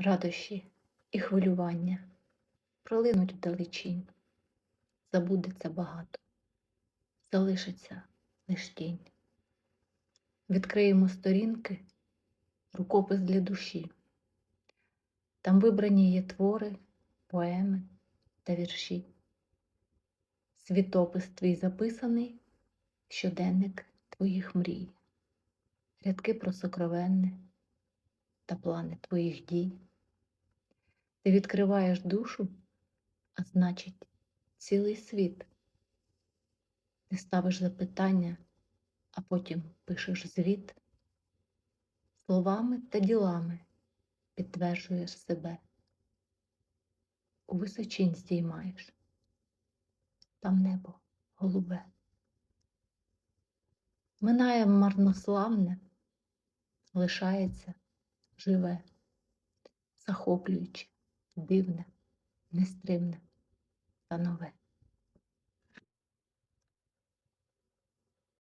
радощі і хвилювання пролинуть вдалечінь, забудеться багато, залишиться лиш тінь. Відкриємо сторінки, рукопис для душі. Там вибрані є твори, поеми та вірші. Світопис твій записаний, щоденник твоїх мрій, рядки про сокровенне та плани твоїх дій. Ти відкриваєш душу, а значить, цілий світ. Ти ставиш запитання, а потім пишеш звіт. Словами та ділами підтверджуєш себе. У височинь здіймаєш, там небо голубе. Минає марнославне, лишається живе, захоплююче, дивне, нестримне та нове.